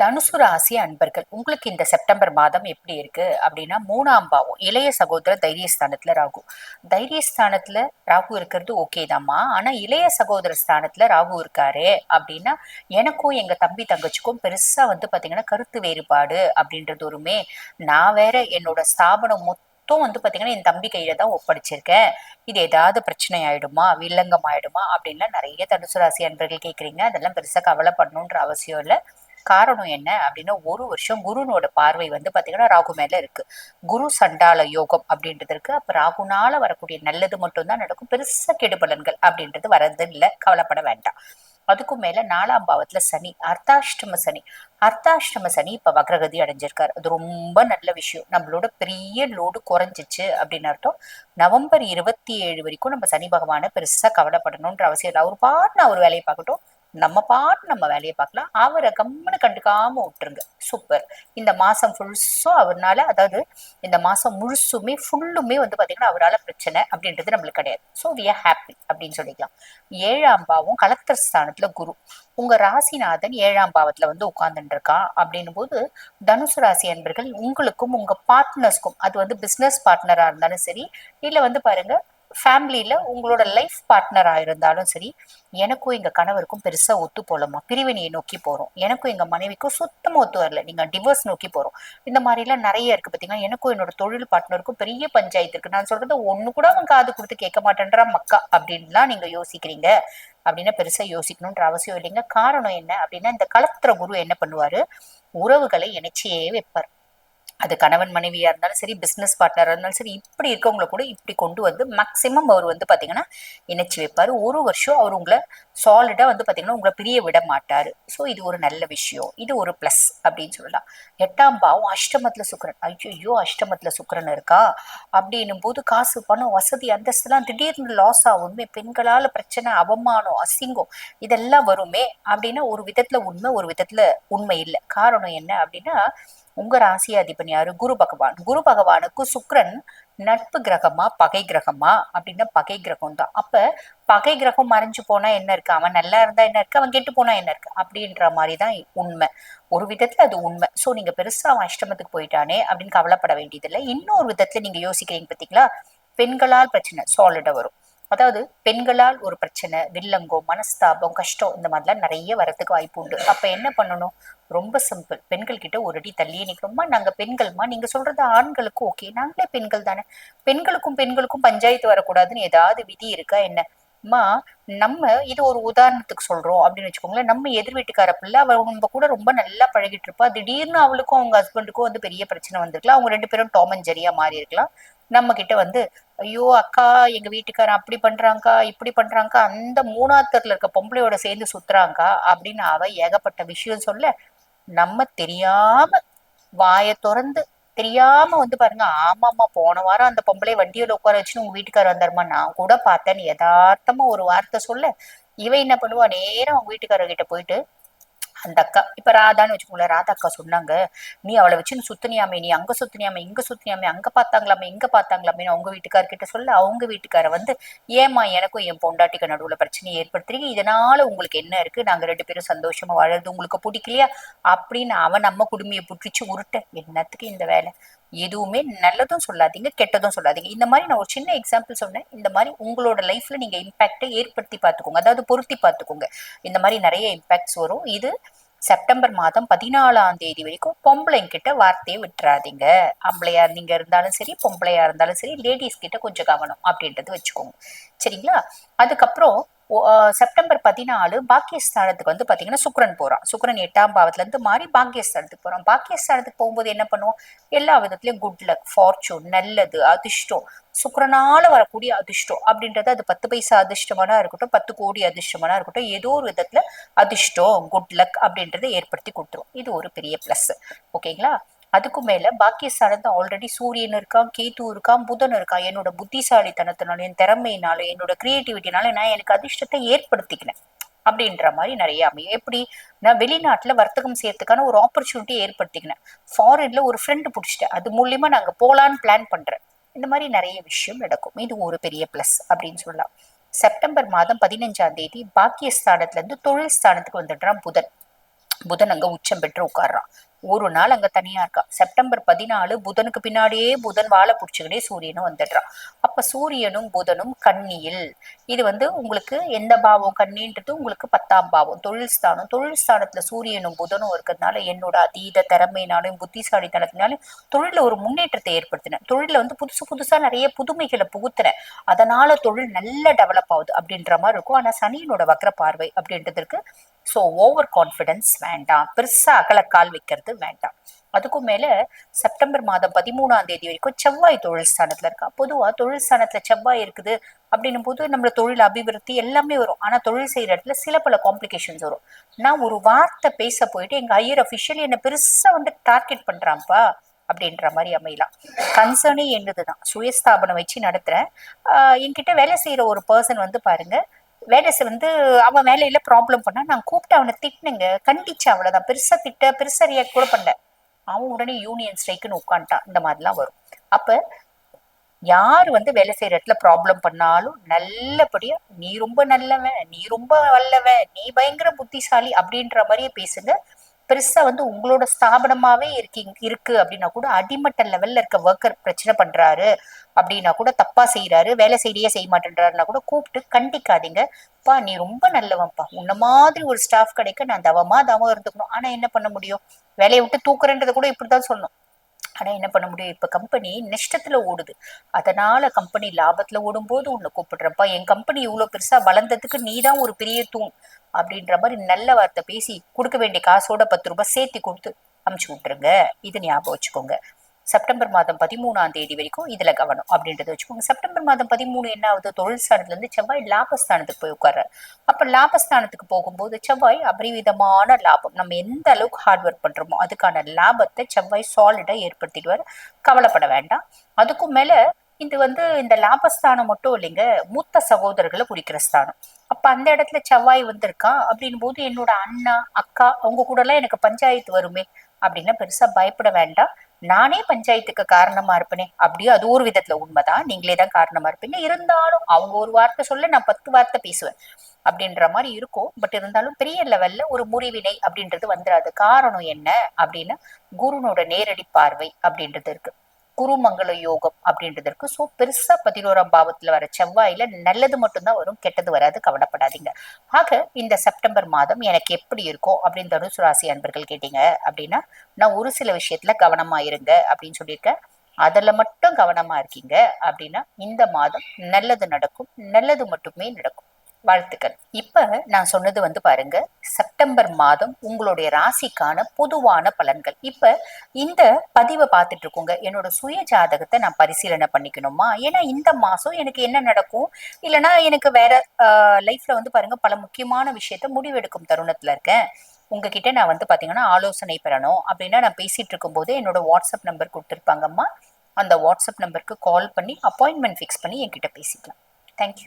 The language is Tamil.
தனுசு ராசி அன்பர்கள் உங்களுக்கு இந்த செப்டம்பர் மாதம் எப்படி இருக்கு அப்படின்னா மூணாம் பாவம் இளைய சகோதர தைரியஸ்தானத்துல ராகு. தைரியஸ்தானத்துல ராகு இருக்கிறது ஓகே தாம்மா. ஆனா இளைய சகோதர ஸ்தானத்துல ராகு இருக்காரு அப்படின்னா எனக்கும் எங்க தம்பி தங்கச்சிக்கும் பெருசா வந்து பாத்தீங்கன்னா கருத்து வேறுபாடு அப்படின்றது ஒருமே. நான் வேற என்னோட ஸ்தாபனம் மொத்தம் வந்து பாத்தீங்கன்னா என் தம்பி கையில தான் ஒப்படைச்சிருக்கேன். இது ஏதாவது பிரச்சனை ஆயிடுமா வில்லங்கம் ஆயிடுமா அப்படின்லாம் நிறைய தனுசு ராசி அன்பர்கள் கேக்குறீங்க. அதெல்லாம் பெருசா கவலைப்படணுன்ற அவசியம் இல்லை. காரணம் என்ன அப்படின்னா ஒரு வருஷம் குருனோட பார்வை வந்து பார்த்தீங்கன்னா ராகு மேல இருக்கு. குரு சண்டால யோகம் அப்படின்றது இருக்கு அப்ப ராகுனால வரக்கூடிய நல்லது மட்டும்தான் நடக்கும். பெருசா கெடுபலன்கள் அப்படின்றது வரது இல்லை கவலைப்பட வேண்டாம். அதுக்கும் மேல நாலாம் பாவத்துல சனி அர்த்தாஷ்டம சனி. அர்த்தாஷ்டம சனி இப்ப வக்ரகதி அடைஞ்சிருக்காரு. அது ரொம்ப நல்ல விஷயம். நம்மளோட பெரிய லோடு குறைஞ்சிச்சு அப்படின்னு அர்த்தம். நவம்பர் இருபத்தி ஏழு வரைக்கும் நம்ம சனி பகவானை பெருசா கவலைப்படணும்ன்ற அவசியம் இல்லை. அவர் பாட்டு அவர் வேலையை பார்க்கட்டும். நம்ம பாட்டு நம்ம வேலையை பார்க்கலாம். அவரை கம்முன்னு கண்டுக்காம விட்டுருங்க. சூப்பர் இந்த மாசம் ஃபுல்ஸும் அவர்னால அதாவது இந்த மாசம் முழுசுமே ஃபுல்லுமே வந்து பாத்தீங்கன்னா அவரால் பிரச்சனை அப்படின்றது நம்மளுக்கு கிடையாது. ஸோ வி ஆர் ஹாப்பி அப்படின்னு சொல்லிக்கலாம். ஏழாம் பாவம் கலெக்டர் ஸ்தானத்துல குரு. உங்க ராசிநாதன் ஏழாம் பாவத்துல வந்து உட்கார்ந்துட்டு இருக்கான் அப்படின்னும் போது தனுசு ராசி அன்பர்கள் உங்களுக்கும் உங்க பார்ட்னர்ஸ்க்கும் அது வந்து பிசினஸ் பார்ட்னரா இருந்தாலும் சரி இல்ல வந்து பாருங்க ஃபேமிலியில் உங்களோட லைஃப் பார்ட்னராக இருந்தாலும் சரி எனக்கும் எங்கள் கணவருக்கும் பெருசாக ஒத்து போகலமா பிரிவினையை நோக்கி போகிறோம் எனக்கும் எங்கள் மனைவிக்கும் சுத்தமாக ஒத்து வரல. நீங்கள் டிவோர்ஸ் நோக்கி போகிறோம் இந்த மாதிரிலாம் நிறைய இருக்குது பார்த்தீங்கன்னா எனக்கும் என்னோட தொழில் பார்ட்னருக்கும் பெரிய பஞ்சாயத்து இருக்குது நான் சொல்கிறது ஒன்று கூட அவன் காது கொடுத்து கேட்க மாட்டேன்றா மக்கா அப்படின்லாம் நீங்கள் யோசிக்கிறீங்க. அப்படின்னா பெருசாக யோசிக்கணுன்ற அவசியம் இல்லைங்க. காரணம் என்ன அப்படின்னா இந்த கலத்திர குரு என்ன பண்ணுவார்? உறவுகளை இணைச்சியே வைப்பார். அது கணவன் மனைவியா இருந்தாலும் சரி பிஸ்னஸ் பார்ட்னராக இருந்தாலும் சரி இப்படி இருக்கவங்களை கூட இப்படி கொண்டு வந்து மேக்சிமம் அவர் வந்து பாத்தீங்கன்னா இணைச்சி வைப்பாரு. ஒரு வருஷம் அவர் உங்களை சாலிடா வந்து பார்த்தீங்கன்னா உங்களை பிரிய விட மாட்டார். ஸோ இது ஒரு நல்ல விஷயம். இது ஒரு ப்ளஸ் அப்படின்னு சொல்லலாம். எட்டாம் பாவம் அஷ்டமத்துல சுக்கரன். ஐயோ அஷ்டமத்துல சுக்கரன் இருக்கா? அப்படின்னும் போது காசு பணம் வசதி அந்தஸ்துலாம் திடீர்னு லாஸ் ஆகுமே பெண்களால் பிரச்சனை அவமானம் அசிங்கம் இதெல்லாம் வருமே அப்படின்னா ஒரு விதத்துல உண்மை ஒரு விதத்துல உண்மை இல்லை. காரணம் என்ன அப்படின்னா உங்க ராசி அதிபன் யாரு? குரு பகவான். குரு பகவானுக்கு சுக்ரன் நட்பு கிரகமா பகை கிரகமா அப்படின்னா பகை கிரகம் தான். அப்ப பகை கிரகம் மறைஞ்சு போனா என்ன இருக்கு? அவன் நல்லா இருந்தா என்ன இருக்கு? அவன் கெட்டு போனா என்ன இருக்கு? அப்படின்ற மாதிரி தான் உண்மை. ஒரு விதத்துல அது உண்மை. சோ நீங்க பெருசா அவன் அஷ்டமத்துக்கு போயிட்டானே அப்படின்னு கவலைப்பட வேண்டியதில்லை. இன்னொரு விதத்துல நீங்க யோசிக்கிறீங்க பாத்தீங்களா? பெண்களால் பிரச்சனை சாலிடா வரும். அதாவது பெண்களால் ஒரு பிரச்சனை வில்லங்கோ மனஸ்தாபம் கஷ்டம் இந்த மாதிரிலாம் நிறைய வரத்துக்கு வாய்ப்பு உண்டு. அப்ப என்ன பண்ணணும்? ரொம்ப சிம்பிள் பெண்கள் கிட்ட ஒரு அடி தள்ளியே நிற்கிறோம்மா நாங்கள் பெண்கள்மா? நீங்கள் சொல்றது ஆண்களுக்கும் ஓகே நாங்களே பெண்கள் தானே. பெண்களுக்கும் பெண்களுக்கும் பஞ்சாயத்து வரக்கூடாதுன்னு ஏதாவது விதி இருக்கா என்ன? அம்மா நம்ம இது ஒரு உதாரணத்துக்கு சொல்றோம் அப்படின்னு வச்சுக்கோங்களேன். நம்ம எதிர் வீட்டுக்கார பிள்ளை அவள் நம்ம கூட ரொம்ப நல்லா பழகிட்டு இருப்பா. திடீர்னு அவளுக்கும் அவங்க ஹஸ்பண்டுக்கும் வந்து பெரிய பிரச்சனை வந்திருக்கலாம். அவங்க ரெண்டு பேரும் டாமன் ஜெரியா மாறி இருக்கலாம். நம்ம கிட்ட வந்து ஐயோ அக்கா எங்க வீட்டுக்காரன் அப்படி பண்றாங்கக்கா இப்படி பண்றாங்கக்கா அந்த மூணாத்தர்ல இருக்க பொம்பளையோட சேர்ந்து சுத்துறாங்கக்கா அப்படின்னு அவ ஏகப்பட்ட விஷயம் சொல்ல நம்ம தெரியாம வாயை திறந்து தெரியாம வந்து பாருங்க ஆமாம்மா போன வாரம் அந்த பொம்பளை வண்டியில உட்கார வச்சுன்னு உங்க வீட்டுக்காரர் வந்தாருமா நான் கூட பார்த்தேன்னு யதார்த்தமா ஒரு வார்த்தை சொல்ல இவன் என்ன பண்ணுவா? நேரம் அவங்க வீட்டுக்காரர்கிட்ட போயிட்டு அந்த அக்கா. இப்போ ராதான்னு வச்சுக்கோங்களேன் ராதா அக்கா சொன்னாங்க நீ அவளை வச்சு சுத்தினியாமே நீ அங்கே சுத்தினியாமே இங்கே சுத்தினியாமே அங்கே பார்த்தாங்களாமே இங்கே பார்த்தாங்களாமே அவங்க வீட்டுக்கார்கிட்ட சொல்ல அவங்க வீட்டுக்கார வந்து ஏமா எனக்கும் என் பொண்டாட்டிக்கு நடுவில் பிரச்சனையை ஏற்படுத்துறீங்க. இதனால உங்களுக்கு என்ன இருக்குது நாங்கள் ரெண்டு பேரும் சந்தோஷமாக வாழறது உங்களுக்கு பிடிக்கலையா? அப்படின்னு அவன் நம்ம குடுமையை புட்டிச்சு உருட்ட என்னத்துக்கு இந்த வேலை? எதுவுமே நல்லதும் சொல்லாதீங்க கெட்டதும் சொல்லாதீங்க. இந்த மாதிரி நான் ஒரு சின்ன எக்ஸாம்பிள் சொன்னேன். இந்த மாதிரி உங்களோட லைஃப்ல நீங்க இம்பாக்டை ஏற்படுத்தி பார்த்துக்கோங்க. அதாவது பொருத்தி பார்த்துக்கோங்க. இந்த மாதிரி நிறைய இம்பாக்ட்ஸ் வரும். இது செப்டம்பர் மாதம் பதினாலாம் தேதி வரைக்கும் பொம்பளைங்க கிட்ட வார்த்தையை விட்டுறாதீங்க. ஆம்பளையா நீங்க இருந்தாலும் சரி பொம்பளையா இருந்தாலும் சரி லேடிஸ் கிட்ட கொஞ்சம் கவனம் அப்படின்றது வச்சுக்கோங்க. சரிங்களா? அதுக்கப்புறம் செப்டம்பர் பதினாலு பாக்கியஸ்தானத்துக்கு வந்து பார்த்தீங்கன்னா சுக்கரன் போகிறான் சுக்கரன் எட்டாம் பாவத்துலேருந்து மாறி பாக்கியஸ்தானத்துக்கு போகிறான் பாக்கியஸ்தானத்துக்கு போகும்போது என்ன பண்ணுவோம்? எல்லா விதத்துலேயும் குட் லக் ஃபார்ச்சூன் நல்லது அதிர்ஷ்டம். சுக்கரனால வரக்கூடிய அதிர்ஷ்டம் அப்படின்றது அது பத்து பைசா அதிர்ஷ்டமானா இருக்கட்டும் பத்து கோடி அதிர்ஷ்டமானா இருக்கட்டும் ஏதோ ஒரு விதத்துல அதிர்ஷ்டம் குட் லக் அப்படின்றத ஏற்படுத்தி கொடுத்துரும். இது ஒரு பெரிய ப்ளஸ் ஓகேங்களா அதுக்கு மேல பாக்கியஸ்தானத்தை ஆல்ரெடி சூரியன் இருக்கான் கேத்து இருக்கான் புதன் இருக்கான். என்னோட புத்திசாலித்தனத்தினால என் திறமையினால என்னோட கிரியேட்டிவிட்டினால நான் எனக்கு அதிர்ஷ்டத்தை ஏற்படுத்திக்கினேன். அப்படின்ற மாதிரி நிறைய அமையும். எப்படி? நான் வெளிநாட்டுல வர்த்தகம் செய்யறதுக்கான ஒரு ஆப்பர்ச்சுனிட்டி ஏற்படுத்திக்கினேன். ஃபாரின்ல ஒரு ஃப்ரெண்டு பிடிச்சிட்டேன். அது மூலியமா நாங்க போலான்னு பிளான் பண்றேன். இந்த மாதிரி நிறைய விஷயம் நடக்கும். இது ஒரு பெரிய பிளஸ் அப்படின்னு சொல்லலாம். செப்டம்பர் மாதம் பதினஞ்சாம் தேதி பாக்கியஸ்தானத்துல இருந்து தொழில் ஸ்தானத்துக்கு வந்துடுறான் புதன். புதன் அங்க உச்சம் பெற்று உட்கார்றான். ஒரு நாள் அங்க தனியா இருக்கா. செப்டம்பர் பதினாலு புதனுக்கு பின்னாடியே புதன் வாழை பிடிச்சிக்கிட்டே சூரியனும் வந்துடுறான் அப்ப சூரியனும் புதனும் கன்னியில். இது வந்து உங்களுக்கு எந்த பாவம்? கன்னின்றது உங்களுக்கு பத்தாம் பாவம். தொழில் ஸ்தானம். தொழில் ஸ்தானத்துல சூரியனும் புதனும் இருக்கிறதுனால என்னோட அதீத திறமையினாலும் புத்திசாலித்தனத்தினாலும் தொழில ஒரு முன்னேற்றத்தை ஏற்படுத்தினேன். தொழில வந்து புதுசு புதுசா நிறைய புதுமைகளை புகுத்துறேன். அதனால தொழில் நல்ல டெவலப் ஆகுது அப்படின்ற மாதிரி இருக்கும். ஆனா சனியனோட வக்ர பார்வை அப்படின்றதுக்கு ஸோ ஓவர் கான்ஃபிடன்ஸ் வேண்டாம். பெருசா அகலக்கால் வைக்கிறது வேண்டாம். அதுக்கும் மேல செப்டம்பர் மாதம் பதிமூணாம் தேதி வரைக்கும் செவ்வாய் தொழில் ஸ்தானத்துல இருக்கா. பொதுவா தொழில் ஸ்தானத்துல செவ்வாய் இருக்குது அப்படின்னும் போது நம்மளோட தொழில் அபிவிருத்தி எல்லாமே வரும். ஆனா தொழில் செய்யற இடத்துல சில பல காம்ப்ளிகேஷன்ஸ் வரும். நான் ஒரு வார்த்தை பேச போயிட்டு எங்க ஐயர் அஃபிஷியல் என்ன பெருசா வந்து டார்கெட் பண்றான்ப்பா அப்படின்ற மாதிரி அமையலாம். கன்சர்னே என்னதுதான். சுயஸ்தாபனம் வச்சு நடத்துறேன். என்கிட்ட வேலை செய்யற ஒரு பர்சன் வந்து பாருங்க வேலை வந்து அவன் வேலையில ப்ராப்ளம் பண்ணா நான் கூப்பிட்டு அவனை திட்டினுங்க. கண்டிச்சு அவ்வளவுதான் பெருசா திட்ட பெருசா ரியாக்ட் கூட பண்ணல. அவன் உடனே யூனியன் ஸ்ட்ரைக்குன்னு உட்காந்துட்டான் இந்த மாதிரிலாம் வரும். அப்ப யார் வந்து வேலை செய்யற இடத்துல ப்ராப்ளம் பண்ணாலும் நல்லபடியா நீ ரொம்ப நல்லவன் நீ ரொம்ப வல்லவன் நீ பயங்கர புத்திசாலி அப்படின்ற மாதிரியே பேசுங்க. பெருசா வந்து உங்களோட ஸ்தாபனமாவே இருக்கீங்க இருக்கு அப்படின்னா கூட அடிமட்ட லெவல்ல இருக்க ஒர்க்கர் பிரச்சனை பண்றாரு அப்படின்னா கூட தப்பா செய்யறாரு வேலை செய்யறையே செய்ய மாட்டேன்றாருன்னா கூட கூப்பிட்டு கண்டிக்காதீங்க. பா நீ ரொம்ப நல்லவன்ப்பா. உன்ன மாதிரி ஒரு ஸ்டாஃப் கிடைக்க நான் தவமா தவம் இருந்துக்கணும். ஆனா என்ன பண்ண முடியும்? வேலையை விட்டு தூக்குறேன்றத கூட இப்படிதான் சொல்லணும். ஆனா என்ன பண்ண முடியும்? இப்போ கம்பெனி நஷ்டத்துல ஓடுது. அதனால கம்பெனி லாபத்துல ஓடும்போது உன்னை கூப்பிடுறப்பா என் கம்பெனி இவ்வளோ பெருசா வளர்ந்ததுக்கு நீ தான் ஒரு பெரிய தூண் அப்படின்ற மாதிரி நல்ல வார்த்தை பேசி கொடுக்க வேண்டிய காசோட பத்து ரூபாய் சேர்த்தி கொடுத்து அமுச்சு விட்டுருங்க. இது ஞாபகம் வச்சுக்கோங்க. செப்டம்பர் மாதம் பதிமூணாம் தேதி வரைக்கும் இதுல கவனம் அப்படின்றத வச்சுக்கோங்க. செப்டம்பர் மாதம் பதிமூணு என்ன ஆகுது? தொழில் ஸ்தானத்துல இருந்து செவ்வாய் லாபஸ்தானத்துக்கு போய் உட்கார்றாரு. அப்ப லாபஸ்தானத்துக்கு போகும்போது செவ்வாய் அபரிவிதமான லாபம். நம்ம எந்த அளவுக்கு ஹார்ட் ஒர்க் பண்றோமோ அதுக்கான லாபத்தை செவ்வாய் சாலிடா ஏற்படுத்திடுவார். கவலைப்பட வேண்டாம். அதுக்கும் மேல இது வந்து இந்த லாபஸ்தானம் மட்டும் இல்லைங்க மூத்த சகோதரர்களை குறிக்கிற ஸ்தானம். அப்ப அந்த இடத்துல செவ்வாய் வந்திருக்கான் அப்படின் போது என்னோட அண்ணா அக்கா அவங்க கூட எல்லாம் எனக்கு பஞ்சாயத்து வருமே அப்படின்னா பெருசா பயப்பட வேண்டாம். நானே பஞ்சாயத்துக்கு காரணமா இருப்பேனே அப்படியே அது ஒரு விதத்துல உண்மைதான். நீங்களே தான் காரணமா இருப்பீங்க. இருந்தாலும் அவங்க ஒரு வார்த்தை சொல்ல நான் பத்து வார்த்தை பேசுவேன் அப்படின்ற மாதிரி இருக்கும். பட் இருந்தாலும் பெரிய லெவல்ல ஒரு முறிவினை அப்படின்றது வந்துடாது காரணம் என்ன அப்படின்னா குருனோட நேரடி பார்வை அப்படின்றது இருக்கு. குருமங்கள யோகம் அப்படின்றது இருக்கு. ஸோ பெருசா பதினோராம் பாவத்துல வர செவ்வாயில நல்லது மட்டும்தான் வரும் கெட்டது வராது கவலைப்படாதீங்க. ஆக இந்த செப்டம்பர் மாதம் எனக்கு எப்படி இருக்கும் அப்படின்னு தனுசு ராசி அன்பர்கள் கேட்டீங்க அப்படின்னா நான் ஒரு சில விஷயத்துல கவனமா இருங்க அப்படின்னு சொல்லியிருக்கேன். அதுல மட்டும் கவனமா இருக்கீங்க அப்படின்னா இந்த மாதம் நல்லது நடக்கும் நல்லது மட்டுமே நடக்கும். வாழ்த்துக்கள். இப்ப நான் சொன்னது வந்து பாருங்க செப்டம்பர் மாதம் உங்களுடைய ராசிக்கான பொதுவான பலன்கள். இப்ப இந்த பதிவை பார்த்துட்டு இருக்கோங்க. என்னோட சுய ஜாதகத்தை நான் பரிசீலனை பண்ணிக்கணுமா? ஏன்னா இந்த மாசம் எனக்கு என்ன நடக்கும்? இல்லைன்னா எனக்கு வேற லைஃப்ல வந்து பாருங்க பல முக்கியமான விஷயத்த முடிவெடுக்கும் தருணத்துல இருக்கேன். உங்ககிட்ட நான் வந்து பாத்தீங்கன்னா ஆலோசனை பெறணும் அப்படின்னா நான் பேசிட்டு இருக்கும்போது என்னோட வாட்ஸ்அப் நம்பர் கொடுத்துருப்பாங்கம்மா. அந்த வாட்ஸ்அப் நம்பருக்கு கால் பண்ணி அப்பாயின்மெண்ட் ஃபிக்ஸ் பண்ணி என்கிட்ட பேசிக்கலாம். தேங்க்யூ